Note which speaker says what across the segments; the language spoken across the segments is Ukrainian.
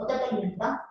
Speaker 1: 我再个一眼吧。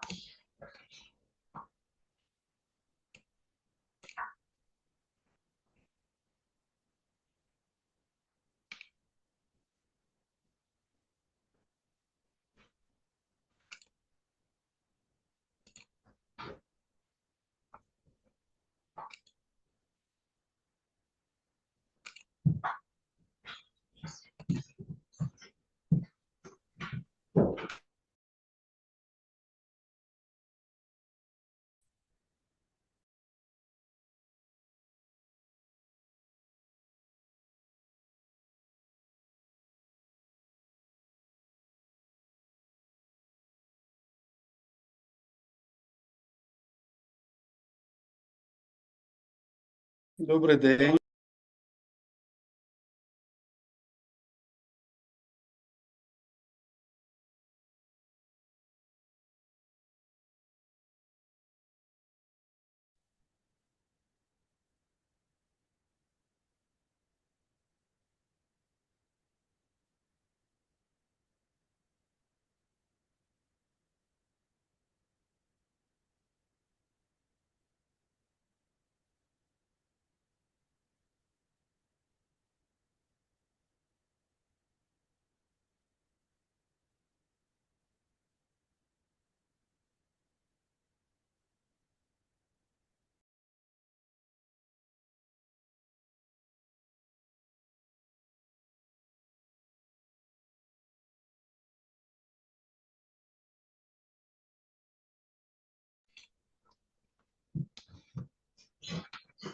Speaker 2: Добрий день.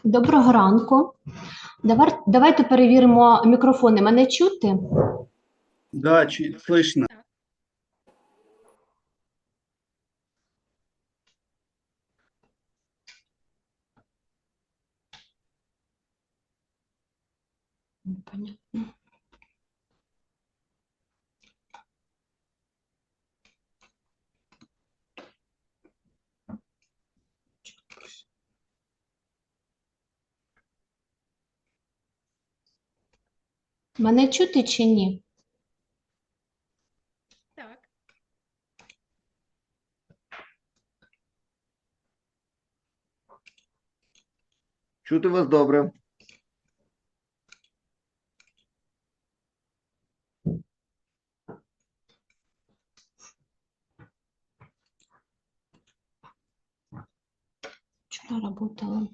Speaker 3: Доброго ранку. Давайте перевіримо мікрофони. Мене чути?
Speaker 2: Да, чи слышно?
Speaker 3: Мене чути чи ні?
Speaker 4: Так.
Speaker 5: Чути вас добре.
Speaker 3: Вчора работала.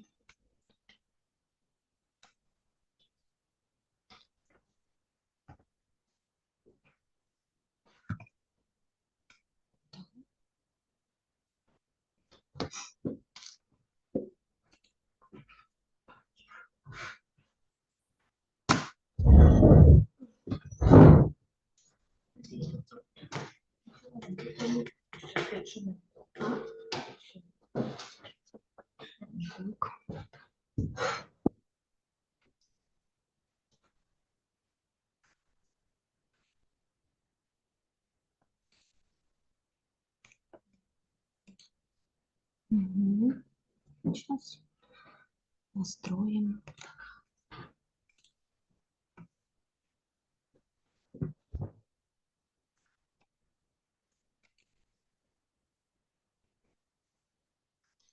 Speaker 3: Мгм. Сейчас настроим.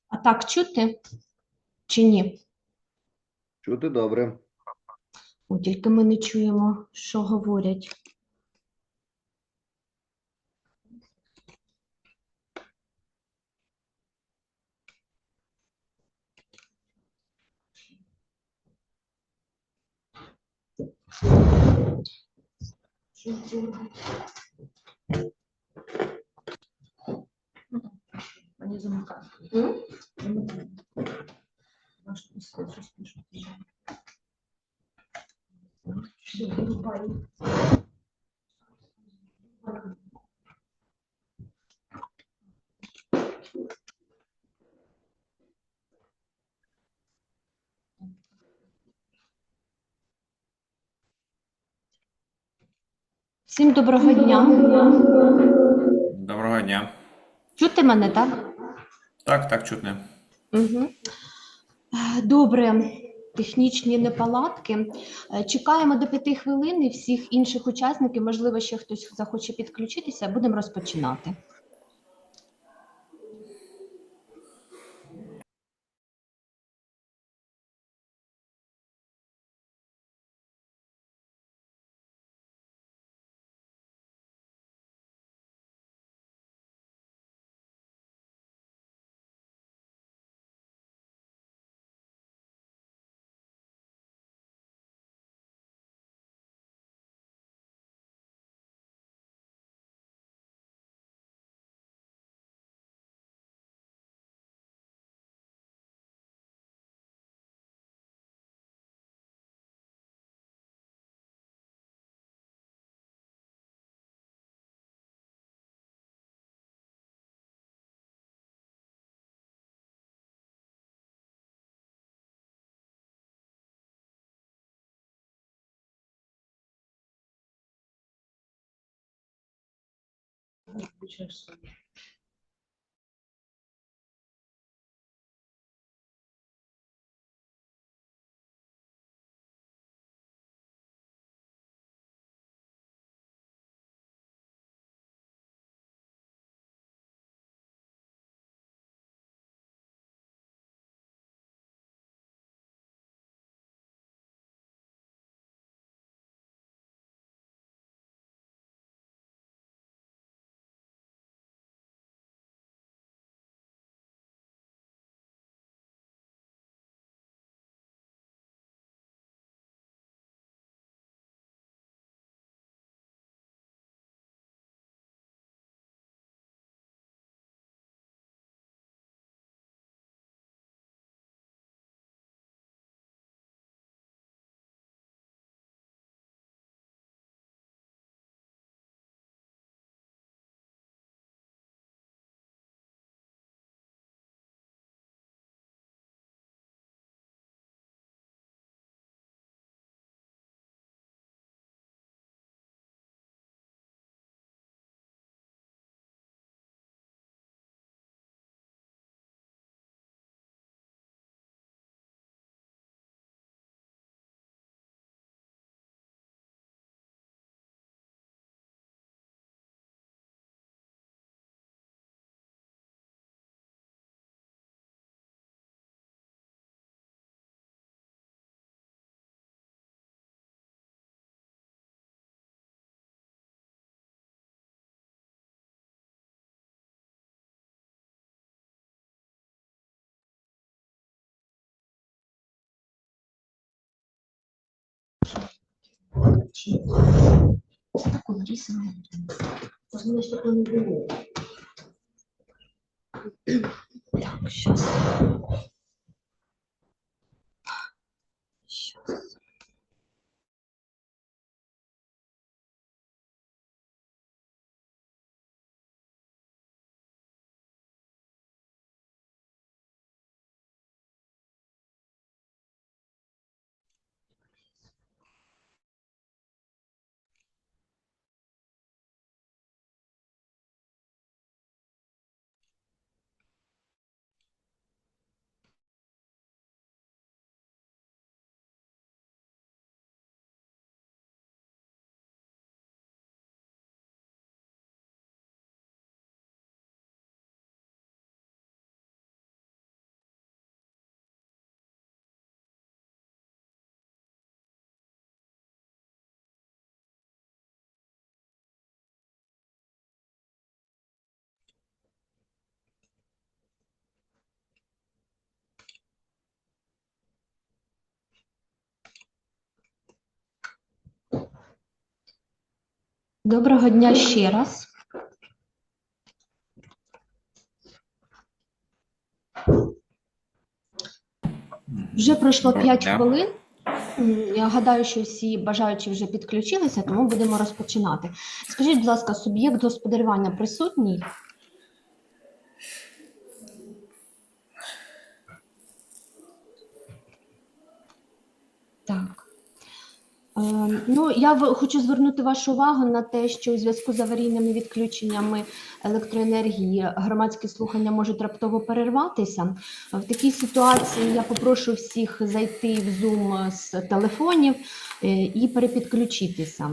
Speaker 3: А так чути чи ні?
Speaker 5: Чути добре.
Speaker 3: О, тільки ми не чуємо, що говорять.
Speaker 4: Они
Speaker 3: Всім доброго дня.
Speaker 6: Доброго дня.
Speaker 3: Чути мене, так?
Speaker 6: Так, так, чутне.
Speaker 3: Угу. Добре, технічні неполадки. Е, Чекаємо до п'яти хвилин і всіх інших учасників, можливо, ще хтось захоче підключитися, будемо розпочинати.
Speaker 4: 确实。Собі.
Speaker 3: Такого рисового. Можливо, щоб не було. Так, щас. Щас. Доброго дня ще раз. Вже пройшло 5 хвилин. Я гадаю, що всі бажаючі вже підключилися, тому будемо розпочинати. Скажіть, будь ласка, суб'єкт господарювання присутній? Ну, я хочу звернути вашу увагу на те, що у зв'язку з аварійними відключеннями електроенергії громадські слухання можуть раптово перерватися. В такій ситуації я попрошу всіх зайти в Zoom з телефонів е, і перепідключитися.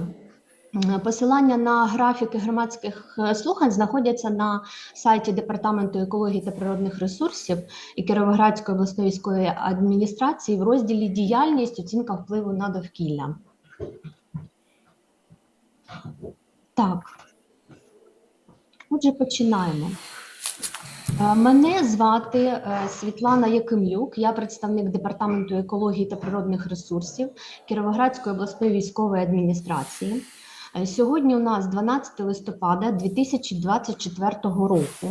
Speaker 3: Посилання на графіки громадських е, слухань знаходяться на сайті Департаменту екології та природних ресурсів і Кіровоградської обласної військової адміністрації в розділі Діяльність, оцінка впливу на довкілля. Так. Отже, починаємо. Е, Мене звати е, Світлана Якимлюк, я представник Департаменту екології та природних ресурсів Кіровоградської обласної військової адміністрації. Е, Сьогодні у нас 12 листопада 2024 року.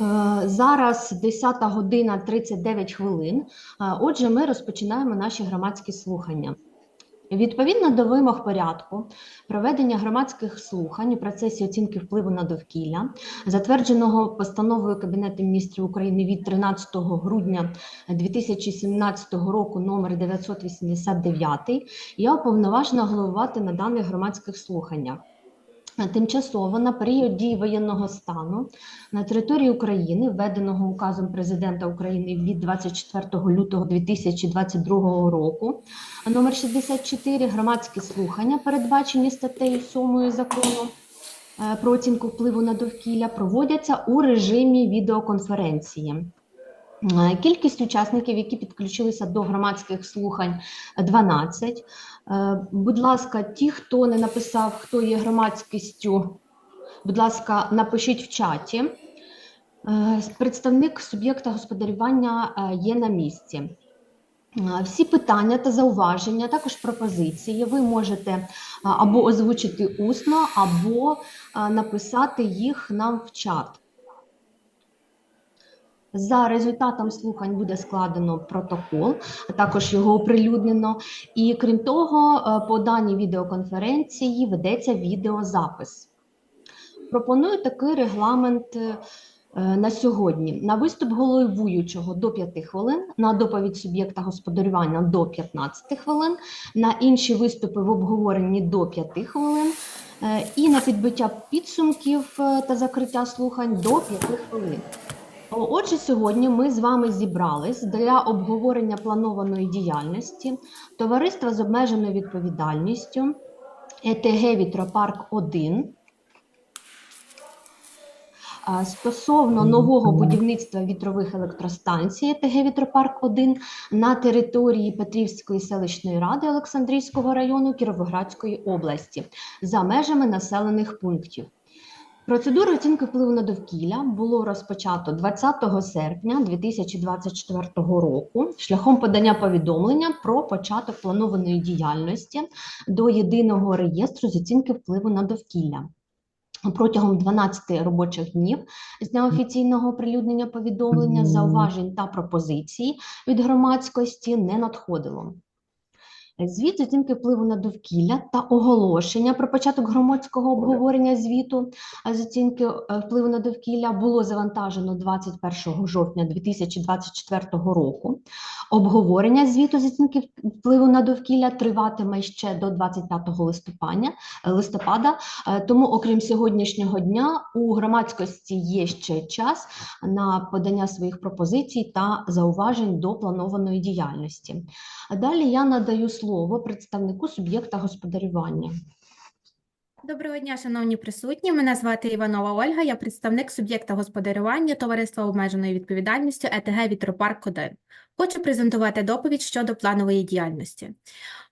Speaker 3: Е, Зараз 10 година 39 хвилин. Е, Отже, ми розпочинаємо наші громадські слухання. Відповідно до вимог порядку проведення громадських слухань у процесі оцінки впливу на довкілля, затвердженого постановою Кабінету міністрів України від 13 грудня 2017 року номер 989, я уповноважена головувати на даних громадських слуханнях. Тимчасово на період дії воєнного стану на території України, введеного указом президента України від 24 лютого 2022 року, номер 64, громадські слухання, передбачені статтею 7 закону е, про оцінку впливу на довкілля, проводяться у режимі відеоконференції. Е, Кількість учасників, які підключилися до громадських слухань, 12. Е, Будь ласка, ті, хто не написав, хто є громадськістю, будь ласка, напишіть в чаті. Е, Представник суб'єкта господарювання є на місці. Всі питання та зауваження, також пропозиції, ви можете або озвучити усно, або написати їх нам в чат. За результатом слухань буде складено протокол, а також його оприлюднено. І крім того, е, по даній відеоконференції ведеться відеозапис. Пропоную такий регламент е, на сьогодні. На виступ головуючого до 5 хвилин, на доповідь суб'єкта господарювання до 15 хвилин, на інші виступи в обговоренні до 5 хвилин. е, І на підбиття підсумків та закриття слухань до 5 хвилин. Отже, сьогодні ми з вами зібрались для обговорення планованої діяльності товариства з обмеженою відповідальністю ЕТГ Вітропарк 1 стосовно нового будівництва вітрових електростанцій ЕТГ Вітропарк 1 на території Петрівської селищної ради Олександрійського району Кіровоградської області за межами населених пунктів. Процедуру оцінки впливу на довкілля було розпочато 20 серпня 2024 року шляхом подання повідомлення про початок планованої діяльності до єдиного реєстру з оцінки впливу на довкілля. Протягом 12 робочих днів з дня офіційного оприлюднення повідомлення, зауважень та пропозицій від громадськості не надходило. Звіт з оцінки впливу на довкілля та оголошення про початок громадського обговорення звіту з оцінки е, впливу на довкілля було завантажено 21 жовтня 2024 року. Обговорення звіту з оцінки впливу на довкілля триватиме ще до 25 листопада. листопада. Е, Тому, окрім сьогоднішнього дня, у громадськості є ще час на подання своїх пропозицій та зауважень до планованої діяльності. Далі я надаю слово представнику суб'єкта господарювання.
Speaker 1: Доброго дня, шановні присутні. Мене звати Іванова Ольга. Я представник суб'єкта господарювання товариства обмеженої відповідальністю ЕТГ Вітропарк 1. Хочу презентувати доповідь щодо планової діяльності.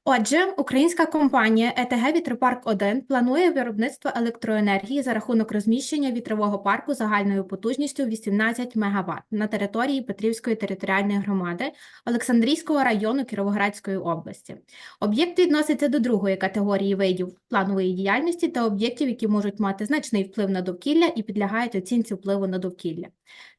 Speaker 1: Отже, українська компанія ЕТГ Вітропарк 1 планує виробництво електроенергії за рахунок розміщення вітрового парку загальною потужністю 18 МВт на території Петрівської територіальної громади Олександрійського району Кіровоградської області. Об'єкт відноситься до другої категорії видів планової діяльності та об'єктів, які можуть мати значний вплив на довкілля і підлягають оцінці впливу на довкілля.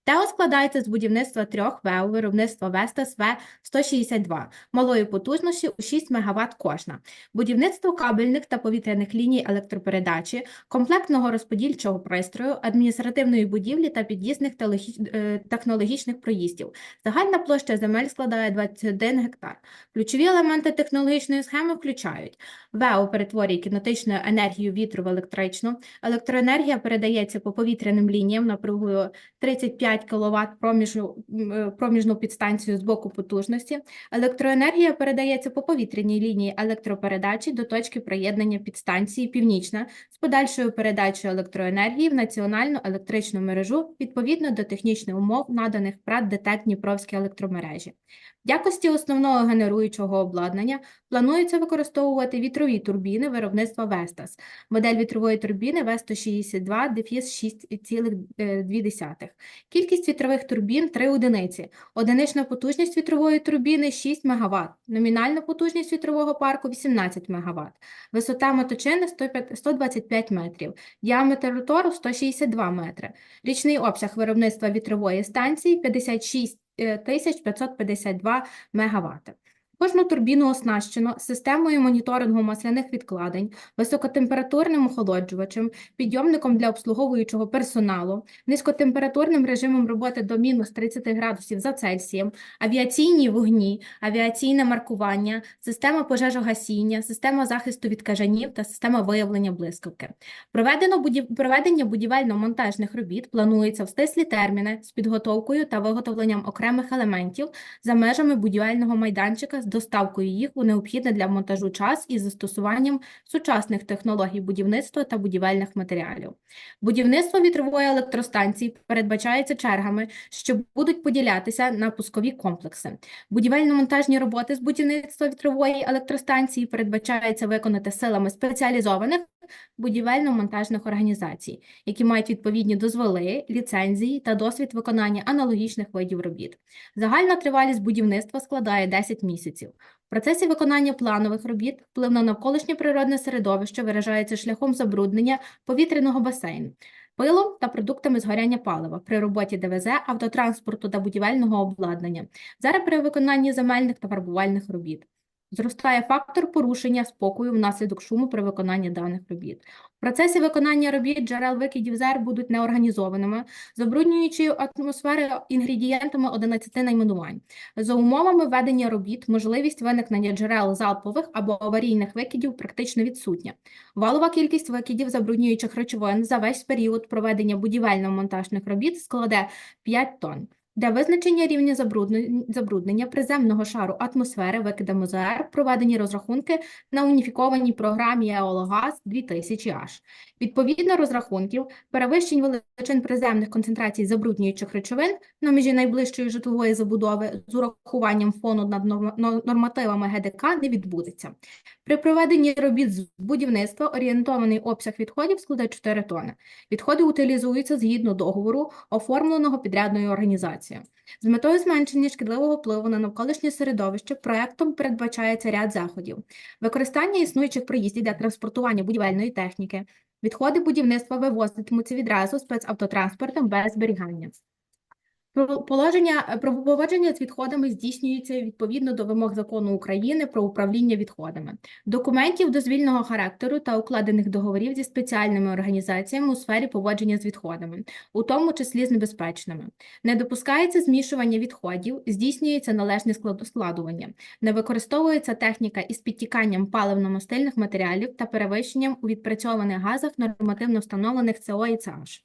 Speaker 1: ТЕО складається з будівництва трьох ВЕУ виробництва Вестас В-162 малої потужності у 6 МВт кожна, будівництво кабельних та повітряних ліній електропередачі, комплектного розподільчого пристрою, адміністративної будівлі та під'їзних е, технологічних проїздів. Загальна площа земель складає 21 гектар. Ключові елементи технологічної схеми включають ВЕО перетворює кінетичну енергію вітру в електричну, електроенергія передається по повітряним лініям напругою 35 кВт проміжну, е, проміжну підстанцію з боку потужності. Електроенергія передається по повітряній лінії електропередачі до точки приєднання підстанції Північна з подальшою передачею електроенергії в національну електричну мережу відповідно до технічних умов, наданих прад ДТЕК Дніпровські електромережі. Якості основного генеруючого обладнання планується використовувати вітрові турбіни виробництва Vestas. Модель вітрової турбіни В162 дефіс 6,2. Кількість вітрових турбін 3 одиниці. Одинична потужність вітрової турбіни 6 МВт. Номінальна потужність вітрового парку 18 МВт. Висота моточини 105 125 метрів. Діаметр ротору 162 метри. Річний обсяг виробництва вітрової станції 56 е, 552 МВт. Кожну турбіну оснащено системою моніторингу масляних відкладень, високотемпературним охолоджувачем, підйомником для обслуговуючого персоналу, низькотемпературним режимом роботи до мінус 30 градусів за Цельсієм, авіаційні вогні, авіаційне маркування, система пожежогасіння, система захисту від кажанів та система виявлення блискавки. Проведено будів... Проведення будівельно-монтажних робіт планується в стислі терміни з підготовкою та виготовленням окремих елементів за межами будівельного майданчика з доставкою їх у необхідний для монтажу час із застосуванням сучасних технологій будівництва та будівельних матеріалів. Будівництво вітрової електростанції передбачається чергами, що будуть поділятися на пускові комплекси. Будівельно-монтажні роботи з будівництва вітрової електростанції передбачається виконати силами спеціалізованих будівельно-монтажних організацій, які мають відповідні дозволи, ліцензії та досвід виконання аналогічних видів робіт. Загальна тривалість будівництва складає 10 місяців. В процесі виконання планових робіт вплив на навколишнє природне середовище виражається шляхом забруднення повітряного басейну, пилом та продуктами згоряння палива при роботі ДВЗ, автотранспорту та будівельного обладнання, зараз при виконанні земельних та фарбувальних робіт. Зростає фактор порушення спокою внаслідок шуму при виконанні даних робіт. В процесі виконання робіт джерел викидів ЗЕР будуть неорганізованими, забруднюючи атмосфери інгредієнтами 11 найменувань. За умовами ведення робіт, можливість виникнення джерел залпових або аварійних викидів практично відсутня. Валова кількість викидів забруднюючих речовин за весь період проведення будівельно-монтажних робіт складе 5 тонн. Для визначення рівня забруднення приземного шару атмосфери викидами ЗР проведені розрахунки на уніфікованій програмі «Еологаз 2000H». Відповідно розрахунків, перевищень величин приземних концентрацій забруднюючих речовин на межі найближчої житлової забудови з урахуванням фону над нормативами ГДК не відбудеться. При проведенні робіт з будівництва орієнтований обсяг відходів складе 4 тони. Відходи утилізуються згідно договору, оформленого підрядною організацією. З метою зменшення шкідливого впливу на навколишнє середовище проектом передбачається ряд заходів. Використання існуючих проїздів для транспортування будівельної техніки. Відходи будівництва вивозитимуться відразу спецавтотранспортом без зберігання. Положення е, про поводження з відходами здійснюється відповідно до вимог закону України про управління відходами, документів дозвільного характеру та укладених договорів зі спеціальними організаціями у сфері поводження з відходами, у тому числі з небезпечними. Не допускається змішування відходів, здійснюється належне склад- складування, не використовується техніка із підтіканням паливно-мастильних матеріалів та перевищенням у відпрацьованих газах нормативно встановлених СО і ЦАШ.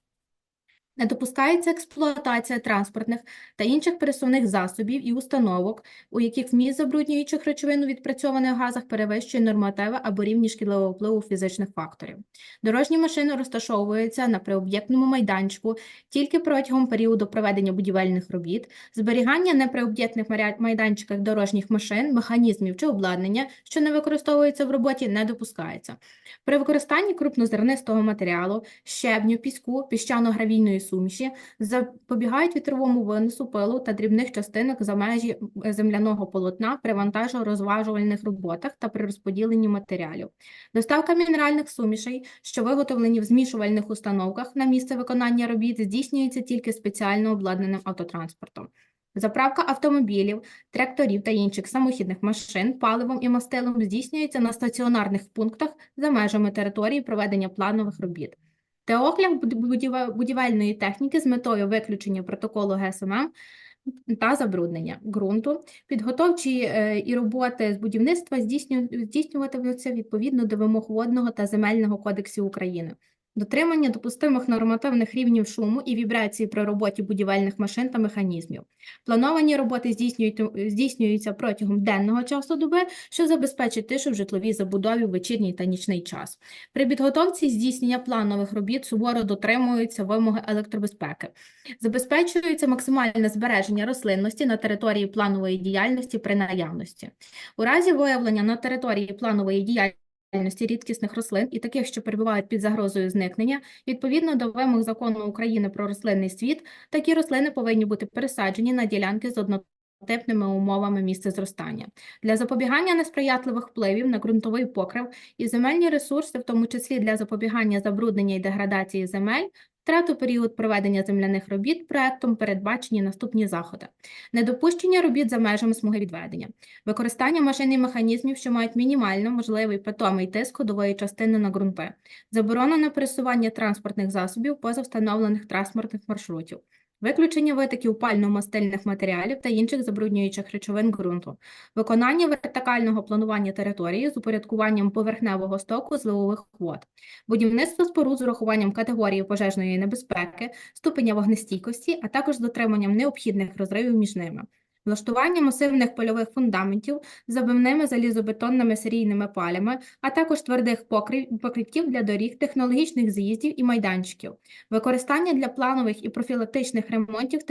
Speaker 1: Не допускається експлуатація транспортних та інших пересувних засобів і установок, у яких вміст забруднюючих речовин у відпрацьованих газах перевищує нормативи або рівні шкідливого впливу фізичних факторів. Дорожні машини розташовуються на приоб'єктному майданчику тільки протягом періоду проведення будівельних робіт, зберігання на приоб'єктних майданчиках дорожніх машин, механізмів чи обладнання, що не використовується в роботі, не допускається. При використанні крупнозернистого матеріалу, щебню, піску, піщано-гравійної суміші запобігають вітровому винесу пилу та дрібних частинок за межі е, земляного полотна при вантажо-розважувальних роботах та при розподіленні матеріалів. Доставка мінеральних сумішей, що виготовлені в змішувальних установках на місце виконання робіт, здійснюється тільки спеціально обладнаним автотранспортом. Заправка автомобілів, тракторів та інших самохідних машин паливом і мастилом здійснюється на стаціонарних пунктах за межами території проведення планових робіт. Теогляд огляд будіве- будівельної техніки з метою виключення протоколу ГСММ та забруднення ґрунту. Підготовчі е, і роботи з будівництва здійсню- здійснюватимуться відповідно до вимог Водного та Земельного кодексів України. Дотримання допустимих нормативних рівнів шуму і вібрації при роботі будівельних машин та механізмів. Плановані роботи здійснюються протягом денного часу доби, що забезпечить тишу в житловій забудові в вечірній та нічний час. При підготовці здійснення планових робіт суворо дотримуються вимоги електробезпеки. Забезпечується максимальне збереження рослинності на території планової діяльності при наявності. У разі виявлення на території планової діяльності рідкісних рослин і таких, що перебувають під загрозою зникнення, відповідно до вимог Закону України про рослинний світ, такі рослини повинні бути пересаджені на ділянки з однотипними умовами місця зростання. Для запобігання несприятливих впливів на ґрунтовий покрив і земельні ресурси, в тому числі для запобігання забруднення і деградації земель, втрату період проведення земляних робіт проектом передбачені наступні заходи. Недопущення робіт за межами смуги відведення, використання машин і механізмів, що мають мінімально можливий питомий тиск ходової частини на ґрунти, заборонено пересування транспортних засобів поза встановлених транспортних маршрутів, виключення витоків пально-мастильних матеріалів та інших забруднюючих речовин ґрунту, виконання вертикального планування території з упорядкуванням поверхневого стоку зливових вод, будівництво споруд з урахуванням категорії пожежної небезпеки, ступеня вогнестійкості, а також з дотриманням необхідних розривів між ними. Влаштування масивних польових фундаментів забивними залізобетонними серійними палями, а також твердих покриттів для доріг, технологічних з'їздів і майданчиків, використання для планових і профілактичних ремонтів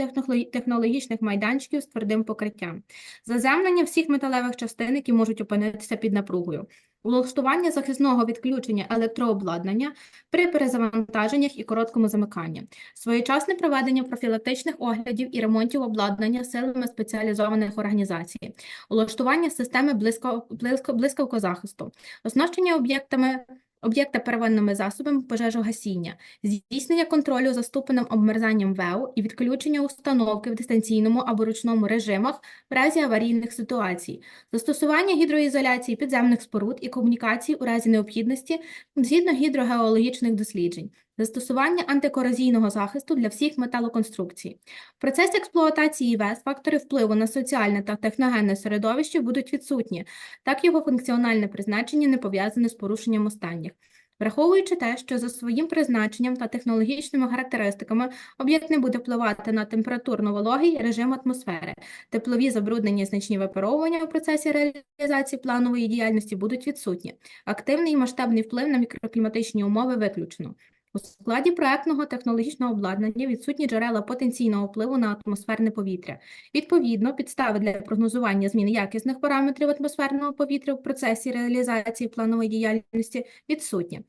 Speaker 1: технологічних майданчиків з твердим покриттям, заземлення всіх металевих частин, які можуть опинитися під напругою, влаштування захисного відключення електрообладнання при перезавантаженнях і короткому замиканні, своєчасне проведення профілактичних оглядів і ремонтів обладнання силами спеціалізованих організацій, улаштування системи близько, близько, блискавкозахисту, оснащення об'єктами об'єкта первинними засобами пожежогасіння, здійснення контролю за ступенем обмерзанням ВЕУ і відключення установки в дистанційному або ручному режимах в разі аварійних ситуацій, застосування гідроізоляції підземних споруд і комунікацій у разі необхідності згідно гідрогеологічних досліджень, застосування антикорозійного захисту для всіх металоконструкцій. В процесі експлуатації ВЕС фактори впливу на соціальне та техногенне середовище будуть відсутні, так його функціональне призначення не пов'язане з порушенням останніх. Враховуючи те, що за своїм призначенням та технологічними характеристиками об'єкт не буде впливати на температурно-вологий режим атмосфери, теплові забруднення і значні випаровування у процесі реалізації планової діяльності будуть відсутні. Активний і масштабний вплив на мікрокліматичні умови виключено. У складі проектного технологічного обладнання відсутні джерела потенційного впливу на атмосферне повітря. Відповідно, підстави для прогнозування змін якісних параметрів атмосферного повітря в процесі реалізації планової діяльності відсутні.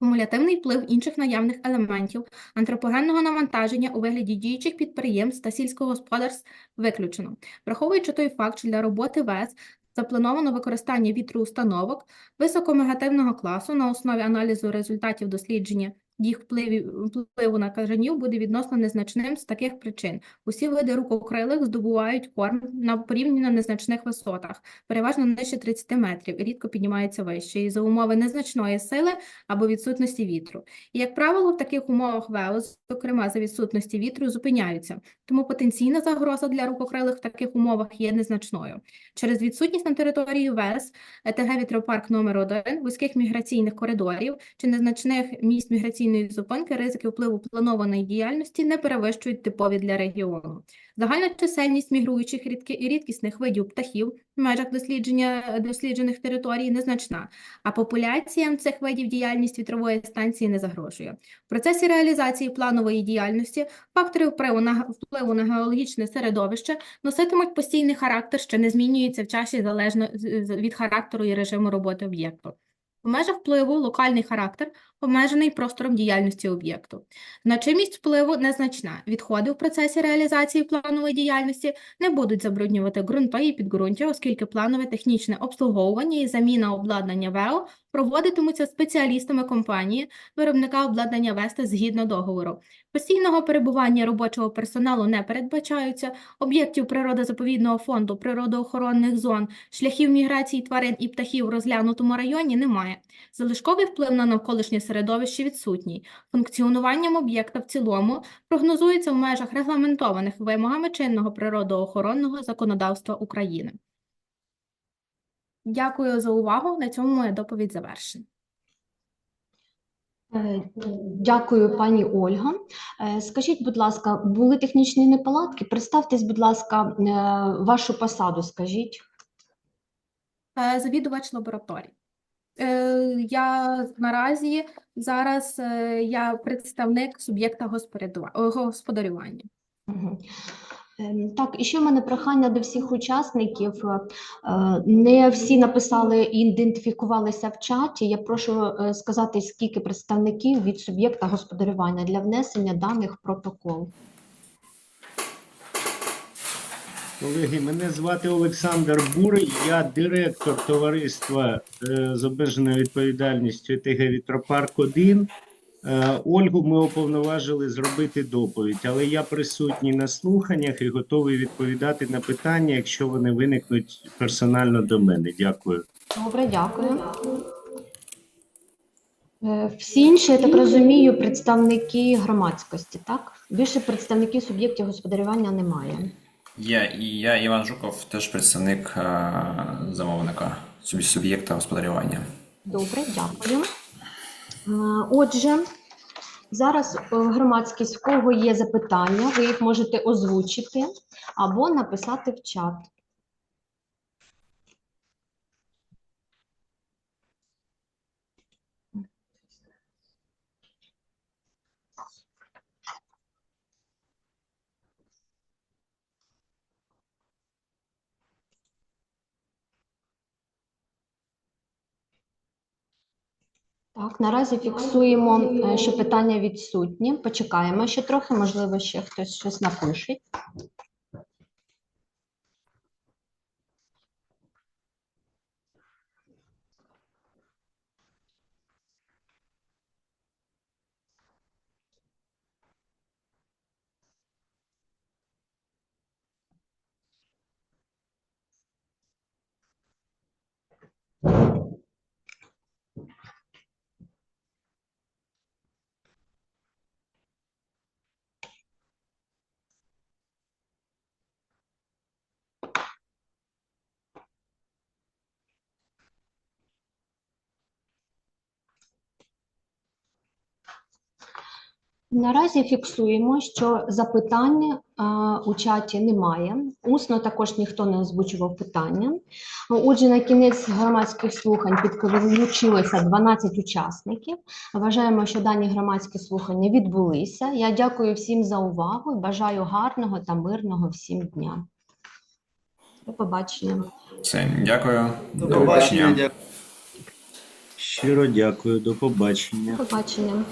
Speaker 1: Кумулятивний вплив інших наявних елементів антропогенного навантаження у вигляді діючих підприємств та сільськогосподарств виключено. Враховуючи той факт, що для роботи ВЕС заплановано використання вітроустановок високомегативного класу на основі аналізу результатів дослідження їх впливів, впливу на кажанів буде відносно незначним з таких причин. Усі види рукокрилих здобувають корм на порівняно незначних висотах, переважно нижче 30 метрів, і рідко піднімаються вище, і за умови незначної сили або відсутності вітру. І, як правило, в таких умовах ВЕО, зокрема за відсутності вітру, зупиняються. Тому потенційна загроза для рукокрилих в таких умовах є незначною. Через відсутність на території ВЕС ЕТГ «Вітропарк номер 1 вузьких міграційних коридорів чи незначних місць міграційної зупинки ризики впливу планованої діяльності не перевищують типові для регіону. Загальна чисельність мігруючих і рідкісних видів птахів в межах дослідження досліджених територій незначна, а популяціям цих видів діяльність вітрової станції не загрожує. В процесі реалізації планової діяльності фактори впливу на, впливу на геологічне середовище носитимуть постійний характер, що не змінюється в часі залежно від характеру і режиму роботи об'єкту. В межах впливу локальний характер обмежений простором діяльності об'єкту. Значимість впливу незначна. Відходи в процесі реалізації планової діяльності не будуть забруднювати ґрунта і підґрунтя, оскільки планове технічне обслуговування і заміна обладнання ВЕО проводитимуться спеціалістами компанії, виробника обладнання Веста згідно договору. Постійного перебування робочого персоналу не передбачаються, об'єктів природозаповідного фонду, природоохоронних зон, шляхів міграції тварин і птахів в розглянутому районі немає. Залишковий вплив на навколишнє середовище відсутній. Функціонуванням об'єкта в цілому прогнозується в межах регламентованих вимогами чинного природоохоронного законодавства України. Дякую за увагу. На цьому моя доповідь завершена.
Speaker 3: Е, Дякую, пані Ольга. Е, Скажіть, будь ласка, були технічні неполадки? Представтесь, будь ласка, е, вашу посаду скажіть.
Speaker 1: Завідувач лабораторії. Е, Я наразі зараз е, я представник суб'єкта господарюва- господарювання.
Speaker 3: Ем, Так, і ще в мене прохання до всіх учасників. Е, Не всі написали і ідентифікувалися в чаті. Я прошу сказати, скільки представників від суб'єкта господарювання для внесення даних в протокол.
Speaker 6: Колеги, мене звати Олександр Бурий, я директор товариства е, з обмеженою відповідальністю ТГ Вітропарк 1. Е, Ольгу ми уповноважили зробити доповідь, але я присутній на слуханнях і готовий відповідати на питання, якщо вони виникнуть персонально до мене. Дякую.
Speaker 3: Добре, дякую. Е, Всі інші, я так розумію, представники громадськості, так? Більше представників суб'єктів господарювання немає.
Speaker 7: Я і я, Іван Жуков, теж представник е, замовника суб'єкта господарювання.
Speaker 3: Добре, дякую. Е, Отже, зараз е, громадськість, в кого є запитання, ви їх можете озвучити або написати в чат. Так, наразі фіксуємо, е, що питання відсутні. Почекаємо ще трохи, можливо, ще хтось щось напише. Наразі фіксуємо, що запитань а, у чаті немає. Усно також ніхто не озвучував питання. Отже, на кінець громадських слухань підключилося 12 учасників. Вважаємо, що дані громадські слухання відбулися. Я дякую всім за увагу і бажаю гарного та мирного всім дня. До побачення.
Speaker 7: Все, дякую.
Speaker 2: До побачення.
Speaker 6: Щиро дякую, до побачення.
Speaker 3: До побачення.